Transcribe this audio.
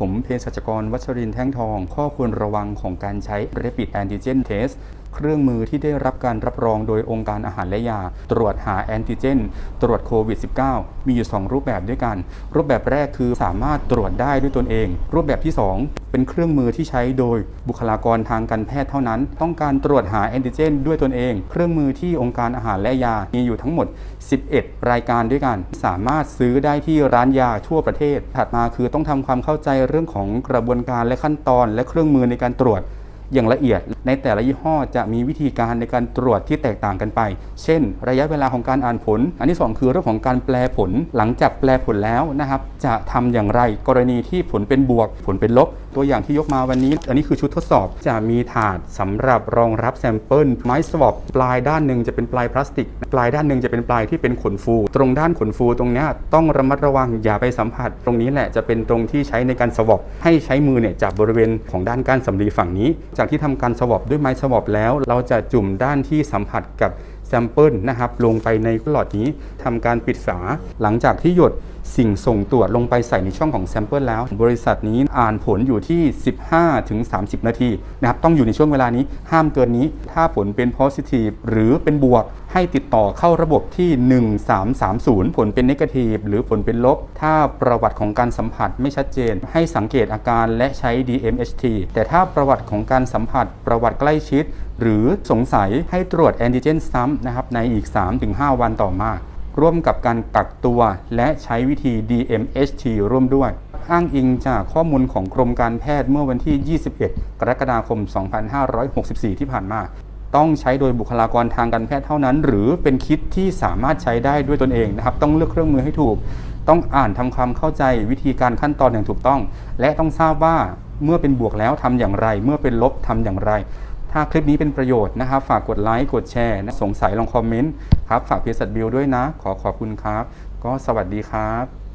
ผมเภสัชกรวัชรินแท่งทอง ข้อควรระวังของการใช้ Rapid Antigen Test เครื่องมือที่ได้รับการรับรองโดยองค์การอาหารและยา ตรวจหาแอนติเจน ตรวจโควิด -19 มีอยู่ 2 รูปแบบด้วยกัน รูปแบบแรกคือสามารถตรวจได้ด้วยตนเอง รูปแบบที่ 2 เป็นเครื่องมือที่ใช้โดยบุคลากรทางการแพทย์เท่านั้น ต้องการตรวจหาแอนติเจน ด้วยตนเอง เครื่องมือที่องค์การอาหารและยา มีอยู่ทั้งหมด 11 รายการด้วยกัน สามารถซื้อได้ที่ร้านยาทั่วประเทศ ถัดมาคือต้องทำความเข้าใจเรื่องของกระบวนการและขั้นตอน และเครื่องมือในการตรวจ อย่างละเอียด ในแต่ละยี่ห้อจะมีวิธีการในการตรวจที่แตกต่างกันไป เช่น ระยะเวลาของการอ่านผล อันที่ 2 คือเรื่องของการแปลผล หลังจากแปลผลแล้วนะครับ จะทำอย่างไร กรณีที่ผลเป็นบวก ผลเป็นลบ ตัวอย่างที่ยกมาวันนี้ อันนี้คือชุดทดสอบ จะมีถาดสำหรับรองรับแซมเปิลไม้สวอปปลายด้านหนึ่งจะเป็นปลายพลาสติก ปลายด้านหนึ่งจะเป็นปลายที่เป็นขนฟู ตรงด้านขนฟูตรงนี้ต้องระมัดระวังอย่าไปสัมผัส ตรงนี้แหละจะเป็นตรงที่ใช้ในการสวอปให้ใช้มือเนี่ยจับบริเวณของด้านก้านสำลีฝั่งนี้จากที่ทำการสวอปด้วยไม้สวอปแล้ว เราจะจุ่มด้านที่สัมผัสกับแซมเปิลนะครับลงไปในหลอดนี้ทำการปิดฝา หลังจากที่หยดสิ่งส่งตรวจลงไปใส่ในช่องของแซมเปิลแล้ว บริษัทนี้อ่านผลอยู่ที่ 15-30 นาทีนะครับต้องอยู่ในช่วงเวลานี้ห้ามเกินนี้ ถ้าผลเป็น positive หรือเป็นบวก ให้ติดต่อเข้าระบบที่ 1330 ผลเป็น negative หรือผลเป็นลบ ถ้าประวัติของการสัมผัสไม่ชัดเจน ให้สังเกตอาการและใช้ DMHT แต่ถ้าประวัติของการสัมผัสประวัติใกล้ชิด หรือสงสัยให้ตรวจแอนติเจนซ้ำนะครับในอีก 3-5 วันต่อมาร่วมกับการกักตัวและใช้วิธี DMHT ร่วมด้วย อ้างอิงจากข้อมูลของกรมการแพทย์เมื่อวันที่ 21 กรกฎาคม 2564 ที่ผ่านมา ต้องใช้โดยบุคลากรทางการแพทย์เท่านั้น หรือเป็นคิดที่สามารถใช้ได้ด้วยตนเองนะครับ ต้องเลือกเครื่องมือให้ถูก ต้องอ่านทำความเข้าใจวิธีการขั้นตอนอย่างถูกต้อง และต้องทราบว่าเมื่อเป็นบวกแล้วทำอย่างไร เมื่อเป็นลบทำอย่างไร ถ้าคลิปนี้เป็นประโยชน์นะครับ ฝากกดไลค์กดแชร์นะสงสัยลองคอมเมนต์ครับ ฝากเพจสัตบิวด้วยนะ ขอขอบคุณครับ ก็สวัสดีครับ